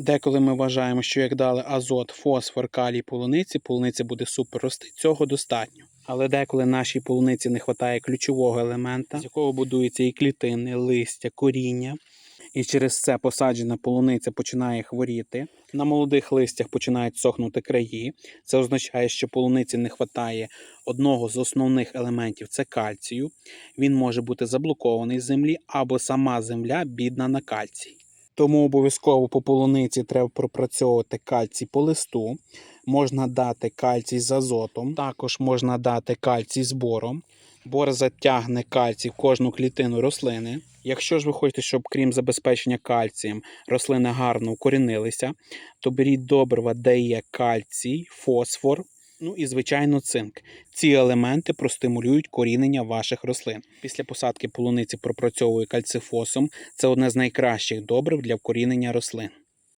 Деколи ми вважаємо, що як дали азот, фосфор, калій полуниці, полуниця буде супер рости. Цього достатньо. Але деколи нашій полуниці не вистачає ключового елемента, з якого будуються і клітини, листя, коріння. І через це посаджена полуниця починає хворіти. На молодих листях починають сохнути краї. Це означає, що полуниці не вистачає одного з основних елементів це кальцію. Він може бути заблокований з землі або сама земля бідна на кальцій. Тому обов'язково по полуниці треба пропрацьовувати кальцій по листу. Можна дати кальцій з азотом, також можна дати кальцій з бором. Бор затягне кальцій в кожну клітину рослини. Якщо ж ви хочете, щоб крім забезпечення кальцієм рослини гарно укорінилися, то беріть добрива, де є кальцій, фосфор, ну і звичайно цинк. Ці елементи простимулюють корінення ваших рослин. Після посадки полуниці пропрацьовую кальцифосом. Це одне з найкращих добрив для вкорінення рослин.